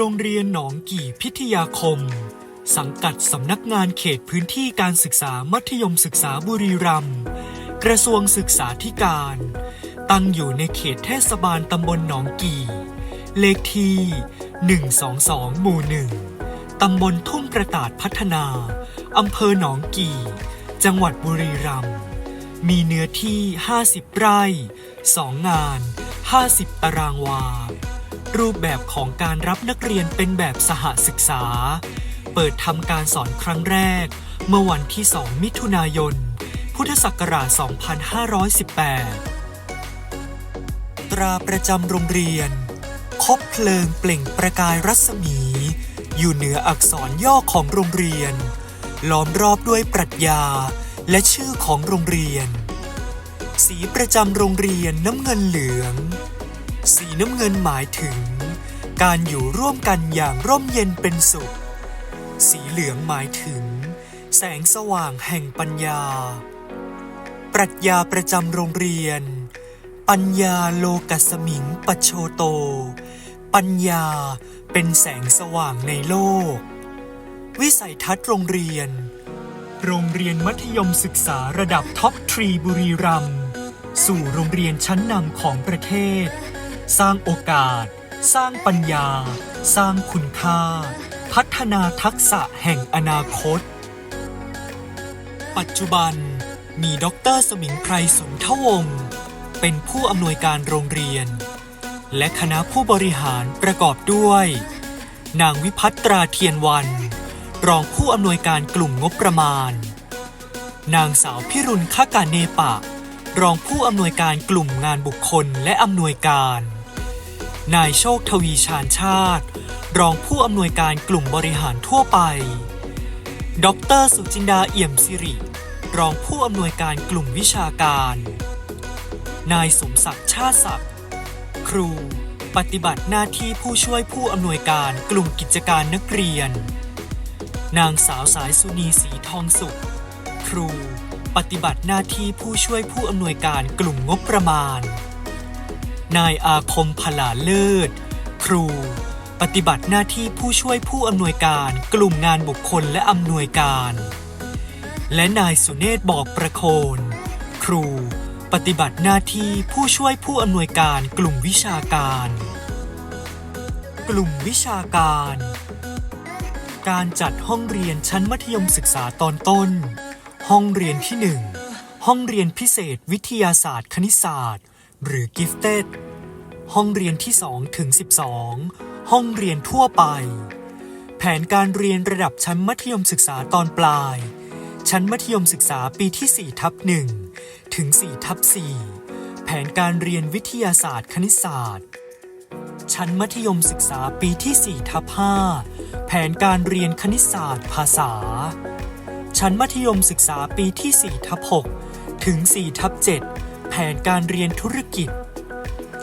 โรงเรียนหนองกี่พิทยาคม สังกัดสำนักงานเขตพื้นที่การศึกษามัธยมศึกษาบุรีรัมย์กระทรวงศึกษาธิการ ตั้งอยู่ในเขตเทศบาลตำบลหนองกี่ เลขที่ 122 หมู่หนึ่งตำบลทุ่งกระตาดพัฒนา อำเภอหนองกี่ จังหวัดบุรีรัมย์มีเนื้อที่ 50 ไร่ 2 งาน 50 ตารางวา รูปแบบของการรับนักเรียนเป็นแบบสหศึกษา เปิดทำการสอนครั้งแรก เมื่อวันที่ 2 มิถุนายน พุทธศักราช 2518 ตราประจำโรงเรียน คบเพลิงเปล่งประกายรัศมี อยู่เหนืออักษรย่อของโรงเรียน ล้อมรอบด้วยปรัชญาและชื่อของโรงเรียน สีประจำโรงเรียนน้ำเงินเหลือง สีน้ำเงินหมายถึง การอยู่ร่วมกันอย่างร่มเย็นเป็นสุข สีเหลืองหมายถึง แสงสว่างแห่งปัญญา ปรัชญาประจำโรงเรียน ปัญญาโลกัสมิงปัโชโต ปัญญาเป็นแสงสว่างในโลก วิสัยทัศน์โรงเรียน โรงเรียนมัธยมศึกษาระดับท็อปทรีบุรีรัมย์สู่โรงเรียนชั้นนำของประเทศ สร้างโอกาส สร้างปัญญา สร้างคุณค่า พัฒนาทักษะแห่งอนาคต ปัจจุบันมีดรสมิงไพรสุนทวงศ์เป็นผู้อำนวยการโรงเรียน และคณะผู้บริหารประกอบด้วย นางวิพัตราเทียนวัน รองผู้อำนวยการกลุ่มงบประมาณ นางสาวพิรุณคากาเนปะ รองผู้อำนวยการกลุ่มงานบุคคลและอำนวยการ นายโชคทวีชาญชาติ รองผู้อำนวยการกลุ่มบริหารทั่วไป ดรสุจินดาเอี่ยมสิริ รองผู้อำนวยการกลุ่มวิชาการ นายสมศักดิ์ชาติศักดิ์ ครู ปฏิบัติหน้าที่ผู้ช่วยผู้อำนวยการกลุ่มกิจการนักเรียน นางสาวสายสุนีสีทองสุข ครู ปฏิบัติหน้าที่ผู้ช่วยผู้อำนวยการกลุ่มงบประมาณ นายอาคมพลาเลิศ ครู ปฏิบัติหน้าที่ผู้ช่วยผู้อำนวยการกลุ่มงานบุคคลและอำนวยการ และนายสุเนศบอกประโคน ครู ปฏิบัติหน้าที่ผู้ช่วยผู้อำนวยการกลุ่มวิชาการ กลุ่มวิชาการ การจัดห้องเรียนชั้นมัธยมศึกษาตอนต้น ห้องเรียนที่ 1 ห้องเรียนพิเศษวิทยาศาสตร์คณิตศาสตร์ หรือ Gifted ห้องเรียนที่2ถึง12 ห้องเรียนทั่วไป แผนการเรียนระดับชั้นมัธยมศึกษาตอนปลาย ชั้นมัธยมศึกษาปีที่4ทับ1ถึง4ทับ4แผนการเรียนวิทยาศาสตร์คณิตศาสตร์ ชั้นมัธยมศึกษาปีที่4ทับ5แผนการเรียนคณิตศาสตร์ภาษา ชั้นมัธยมศึกษาปีที่4ทับ6ถึง4ทับ7 แผนการเรียนธุรกิจ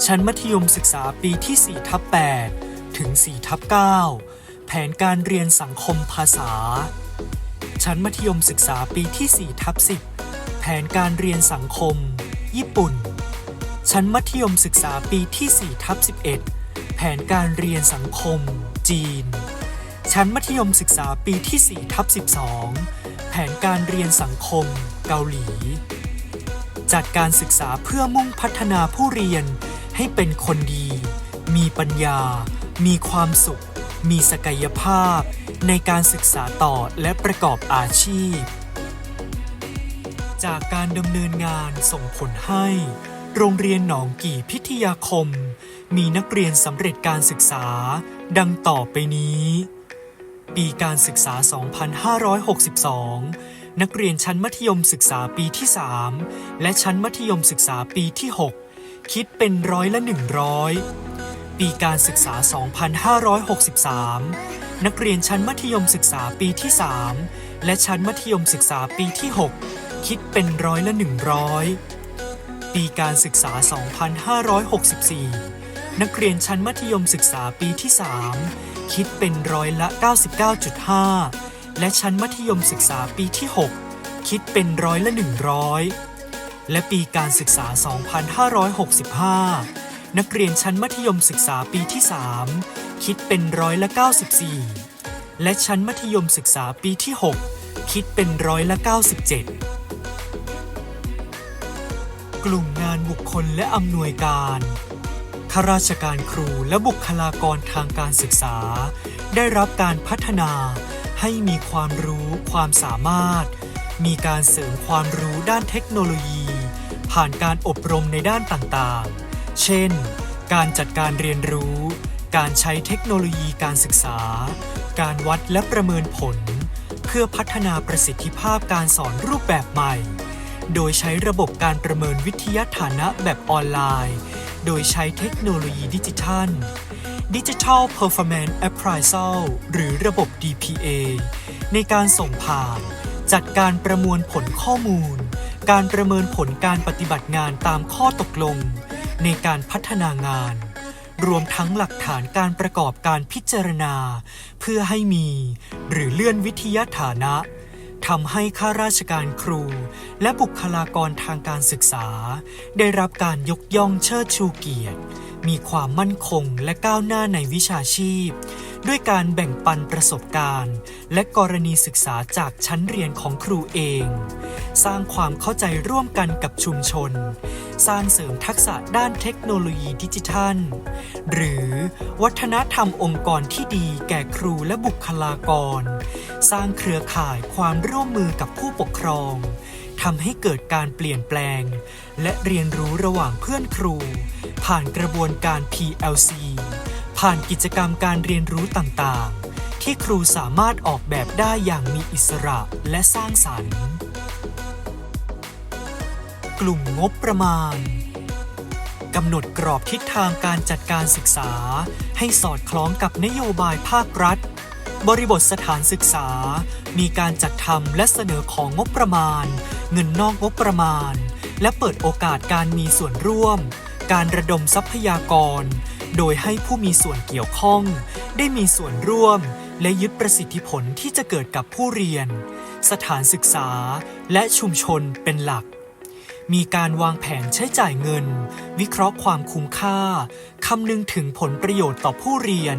ชั้นมัธยมศึกษาปีที่ 4 ทับ 8 ถึง 4 ทับ 9 แผนการเรียนสังคมภาษา ชั้นมัธยมศึกษาปีที่ 4 ทับ 10 แผนการเรียนสังคม ญี่ปุ่น ชั้นมัธยมศึกษาปีที่ 4 ทับ 11 แผนการเรียนสังคม จีน ชั้นมัธยมศึกษาปีที่ 4 ทับ 12 แผนการเรียนสังคม เกาหลี จัดการศึกษาเพื่อมุ่งพัฒนาผู้เรียน ให้เป็นคนดี มีปัญญา มีความสุข มีศักยภาพ ในการศึกษาต่อและประกอบอาชีพ จากการดำเนินงานส่งผลให้ โรงเรียนหนองกี่พิทยาคม มีนักเรียนสำเร็จการศึกษา ดังต่อไปนี้ ปีการศึกษา 2562 นักเรียนชั้นมัธยมศึกษาปีที่ 3 และชั้นมัธยมศึกษาปีที่ 6 คิดเป็นร้อยละ 100 ปีการศึกษา 2563 นักเรียนชั้นมัธยมศึกษาปีที่ 3 และชั้นมัธยมศึกษาปีที่ 6 คิดเป็นร้อยละ 100 ปีการศึกษา 2564 นักเรียนชั้นมัธยมศึกษาปีที่ 3 คิดเป็นร้อยละ 99.5 และชั้นมัธยมศึกษาปีที่ 6 คิดเป็นร้อยละ 100 และปีการศึกษา 2565 นักเรียนชั้นมัธยมศึกษาปีที่ 3 คิดเป็นร้อยละ 94 และชั้นมัธยมศึกษาปีที่ 6 คิดเป็นร้อยละ 97 กลุ่มงานบุคคลและอำนวยการข้าราชการครูและบุคลากรทางการศึกษา ได้รับการพัฒนา ให้มีความรู้ความสามารถ มีการเสริมความรู้ด้านเทคโนโลยี ผ่านการอบรมในด้านต่างๆ เช่น การจัดการเรียนรู้ การใช้เทคโนโลยีการศึกษา การวัดและประเมินผล เพื่อพัฒนาประสิทธิภาพการสอนรูปแบบใหม่ โดยใช้ระบบการประเมินวิทยาฐานะแบบออนไลน์ โดยใช้เทคโนโลยีดิจิทัล Digital Performance Appraisal หรือระบบ DPA ในการส่งผ่าน จัดการประมวลผลข้อมูล การประเมินผลการปฏิบัติงานตามข้อตกลง ในการพัฒนางาน รวมทั้งหลักฐานการประกอบการพิจารณา เพื่อให้มี หรือเลื่อนวิทยาฐานะทำให้ข้าราชการครู และบุคลากรทางการศึกษา ได้รับการยกย่องเชิดชูเกียรติ มีความมั่นคงและก้าวหน้าในวิชาชีพ ด้วยการแบ่งปันประสบการณ์ และกรณีศึกษาจากชั้นเรียนของครูเอง สร้างความเข้าใจร่วมกันกับชุมชน สร้างเสริมทักษะด้านเทคโนโลยีดิจิทัล หรือวัฒนธรรมองค์กรที่ดีแก่ครูและบุคลากร สร้างเครือข่ายความร่วมมือกับผู้ปกครอง ทำให้เกิดการเปลี่ยนแปลง และเรียนรู้ระหว่างเพื่อนครู ผ่านกระบวนการ PLC ผ่านกิจกรรมการเรียนรู้ต่างๆ ที่ครูสามารถออกแบบได้อย่างมีอิสระและสร้างสรรค์ กลุ่มงบประมาณกำหนดกรอบทิศทางการจัดการศึกษา ให้สอดคล้องกับนโยบายภาครัฐ บริบทสถานศึกษา มีการจัดทำและเสนอของงบประมาณ เงินนอกงบประมาณ และเปิดโอกาสการมีส่วนร่วม การระดมทรัพยากร โดยให้ผู้มีส่วนเกี่ยวข้อง ได้มีส่วนร่วม และยึดประสิทธิผลที่จะเกิดกับผู้เรียน สถานศึกษา และชุมชนเป็นหลัก มีการวางแผนใช้จ่ายเงิน วิเคราะห์ความคุ้มค่า คำนึงถึงผลประโยชน์ต่อผู้เรียน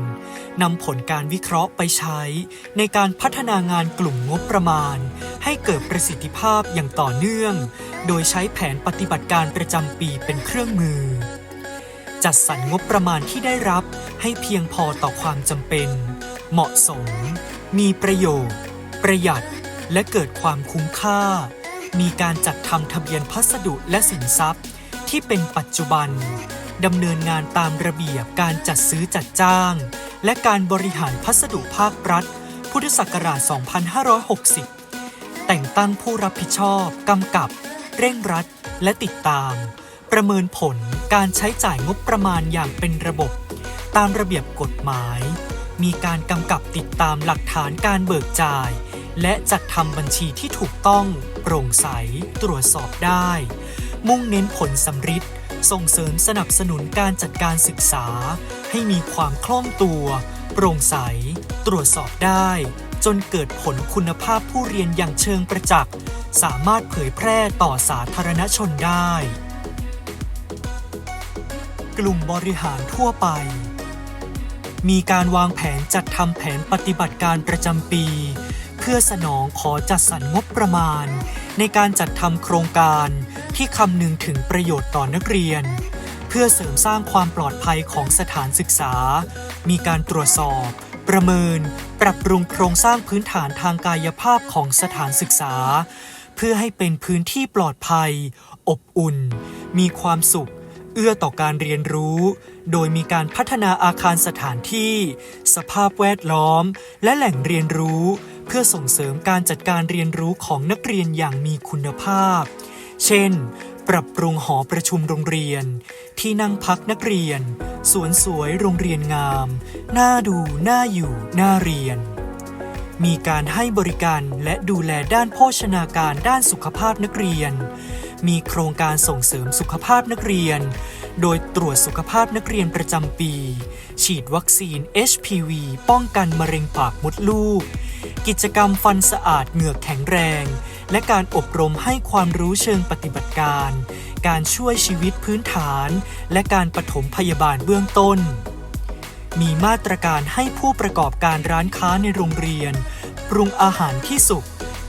นำผลการวิเคราะห์ไปใช้ ในการพัฒนางานกลุ่มงบประมาณ ให้เกิดประสิทธิภาพอย่างต่อเนื่อง โดยใช้แผนปฏิบัติการประจำปีเป็นเครื่องมือ จัดสรรงบประมาณที่ได้รับให้เพียงพอต่อความจำเป็น เหมาะสม มีประโยชน์ ประหยัด และเกิดความคุ้มค่า มีการจัดทำทะเบียนพัสดุและสินทรัพย์ ที่เป็นปัจจุบันดำเนินงานตามระเบียบการจัดซื้อจัดจ้าง และการบริหารพัสดุภาครัฐ พุทธศักราช 2560 แต่งตั้งผู้รับผิดชอบกำกับ เร่งรัด และติดตาม ประเมินผลการใช้จ่ายงบประมาณอย่างเป็นระบบ ตามระเบียบกฎหมาย มีการกำกับติดตามหลักฐานการเบิกจ่าย และจัดทำบัญชีที่ถูกต้อง โปร่งใส ตรวจสอบได้ มุ่งเน้นผลสำฤทธิ์ส่งเสริมสนับสนุนการจัดการศึกษา ให้มีความคล่องตัว โปร่งใส ตรวจสอบได้ จนเกิดผลคุณภาพผู้เรียนอย่างเชิงประจักษ์สามารถเผยแพร่ต่อสาธารณชนได้ กลุ่มบริหารทั่วไป มีการวางแผนจัดทำแผนปฏิบัติการประจำปี เพื่อสนองขอจัดสรรงบประมาณ ในการจัดทำโครงการที่คำนึงถึงประโยชน์ต่อนักเรียน เพื่อเสริมสร้างความปลอดภัยของสถานศึกษา มีการตรวจสอบ ประเมิน ปรับปรุงโครงสร้างพื้นฐานทางกายภาพของสถานศึกษา เพื่อให้เป็นพื้นที่ปลอดภัย อบอุ่น มีความสุขเอื้อต่อการเรียนรู้ โดยมีการพัฒนาอาคารสถานที่ สภาพแวดล้อม และแหล่งเรียนรู้ เพื่อส่งเสริมการจัดการเรียนรู้ของนักเรียนอย่างมีคุณภาพ เช่น ปรับปรุงหอประชุมโรงเรียน ที่นั่งพักนักเรียน สวนสวยโรงเรียนงาม น่าดูน่าอยู่น่าเรียน มีการให้บริการและดูแลด้านโภชนาการด้านสุขภาพนักเรียน มีโครงการส่งเสริมสุขภาพนักเรียน โดยตรวจสุขภาพนักเรียนประจำปี ฉีดวัคซีน HPV ป้องกันมะเร็งปากมดลูก กิจกรรมฟันสะอาดเหงือกแข็งแรง และการอบรมให้ความรู้เชิงปฏิบัติการ การช่วยชีวิตพื้นฐาน และการปฐมพยาบาลเบื้องต้น มีมาตรการให้ผู้ประกอบการร้านค้าในโรงเรียน ปรุงอาหารที่สุก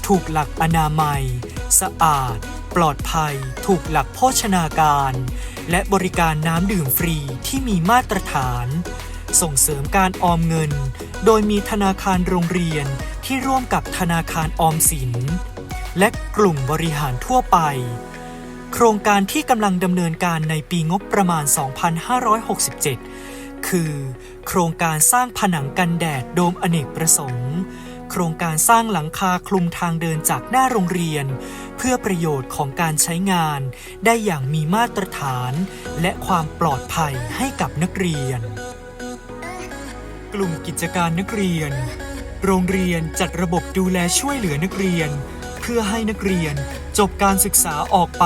ถูกหลักอนามัย สะอาด ปลอดภัย ถูกหลักโภชนาการ และบริการน้ำดื่มฟรีที่มีมาตรฐาน ส่งเสริมการออมเงิน โดยมีธนาคารโรงเรียนที่ร่วมกับธนาคารออมสิน และกลุ่มบริหารทั่วไป โครงการที่กำลังดำเนินการในปีงบประมาณ 2567 คือ โครงการสร้างผนังกันแดดโดมอเนกประสงค์ โครงการสร้างหลังคาคลุมทางเดินจากหน้าโรงเรียน เพื่อประโยชน์ของการใช้งาน ได้อย่างมีมาตรฐาน และความปลอดภัยให้กับนักเรียน กลุ่มกิจการนักเรียน โรงเรียนจัดระบบดูแลช่วยเหลือนักเรียน เพื่อให้นักเรียนจบการศึกษาออกไป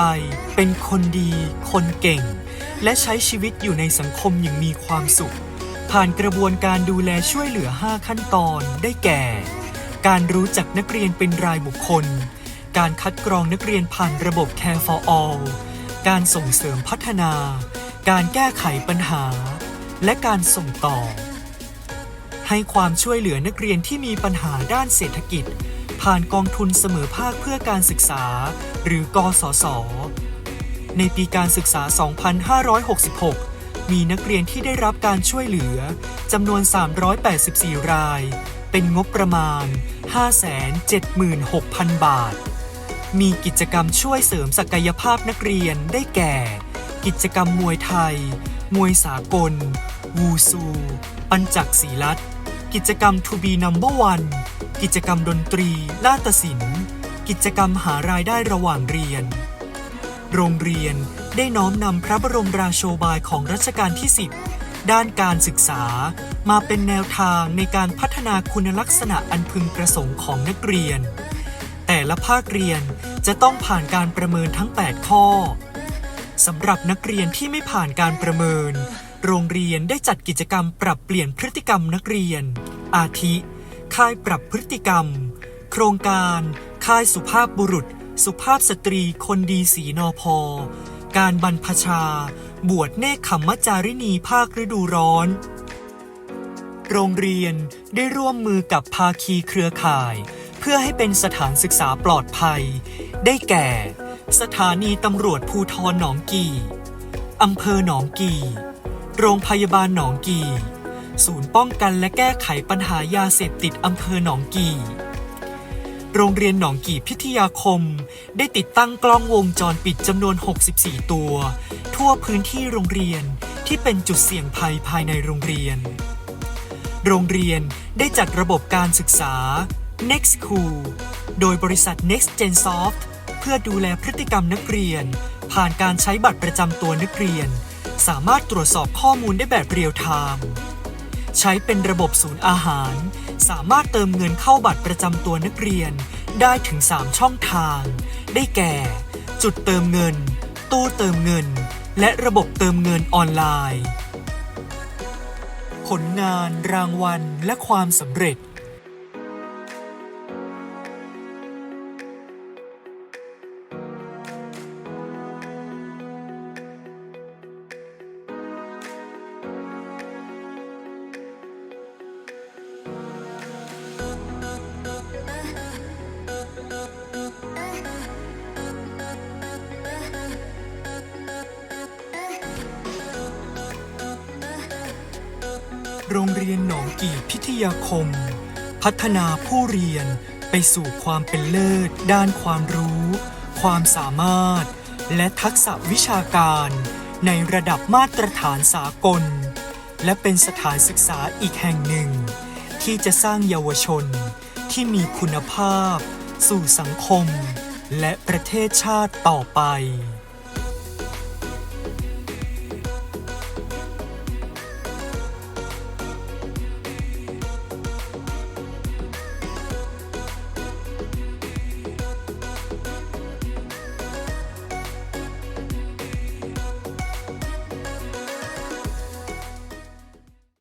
เป็นคนดี คนเก่ง และใช้ชีวิตอยู่ในสังคมอย่างมีความสุขผ่านกระบวนการดูแลช่วยเหลือ 5 ขั้นตอนได้แก่ การรู้จักนักเรียนเป็นรายบุคคล การคัดกรองนักเรียนผ่านระบบ Care for All การส่งเสริมพัฒนา การแก้ไขปัญหา และการส่งต่อ ให้ความช่วยเหลือนักเรียนที่มีปัญหาด้านเศรษฐกิจ ผ่านกองทุนเสมอภาคเพื่อการศึกษา หรือกสศในปีการศึกษา 2566 มีนักเรียนที่ได้รับการช่วยเหลือจำนวน 384 ราย เป็นงบประมาณ 576,000 บาท มีกิจกรรมช่วยเสริมศักยภาพนักเรียนได้แก่ กิจกรรมมวยไทย มวยสากล วูซู ปัญจักศีลัดกิจกรรม To be number one กิจกรรมดนตรีนาฏศิลป์ กิจกรรมหารายได้ระหว่างเรียน โรงเรียนได้น้อมนำพระบรมราโชบายของรัชกาลที่ 10 ด้านการศึกษา มาเป็นแนวทางในการพัฒนาคุณลักษณะอันพึงประสงค์ของนักเรียน แต่ละภาคเรียนจะต้องผ่านการประเมินทั้ง 8 ข้อสำหรับนักเรียนที่ไม่ผ่านการประเมิน โรงเรียนได้จัดกิจกรรมปรับเปลี่ยนพฤติกรรมนักเรียน อาทิ ค่ายปรับพฤติกรรม โครงการ ค่ายสุภาพบุรุษ สุภาพสตรีคนดีสีนอพอการบรรพชา บวชเนคขมมจารินีภาคฤดูร้อน โรงเรียนได้ร่วมมือกับภาคีเครือข่าย เพื่อให้เป็นสถานศึกษาปลอดภัย ได้แก่ สถานีตำรวจภูทรหนองกีอำเภอหนองกี โรงพยาบาลหนองกี ศูนย์ป้องกันและแก้ไขปัญหายาเสพติดอำเภอหนองกี่ โรงเรียนหนองกี่พิทยาคม ได้ติดตั้งกล้องวงจรปิดจำนวน 64 ตัว ทั่วพื้นที่โรงเรียนที่เป็นจุดเสี่ยงภัยภายในโรงเรียน โรงเรียนได้จัดระบบการศึกษา Next School โดยบริษัท Next Gen Soft เพื่อดูแลพฤติกรรมนักเรียน ผ่านการใช้บัตรประจำตัวนักเรียน สามารถตรวจสอบข้อมูลได้แบบเรียลไทม์ใช้เป็นระบบศูนย์อาหาร สามารถเติมเงินเข้าบัตรประจำตัวนักเรียนได้ถึง 3 ช่องทาง ได้แก่ จุดเติมเงิน ตู้เติมเงิน และระบบเติมเงินออนไลน์ ผลงานรางวัลและความสำเร็จ โรงเรียนหนองกี่พิทยาคม พัฒนาผู้เรียนไปสู่ความเป็นเลิศ ด้านความรู้ ความสามารถ และทักษะวิชาการ ในระดับมาตรฐานสากล และเป็นสถานศึกษาอีกแห่งหนึ่ง ที่จะสร้างเยาวชนที่มีคุณภาพ สู่สังคม และประเทศชาติต่อไป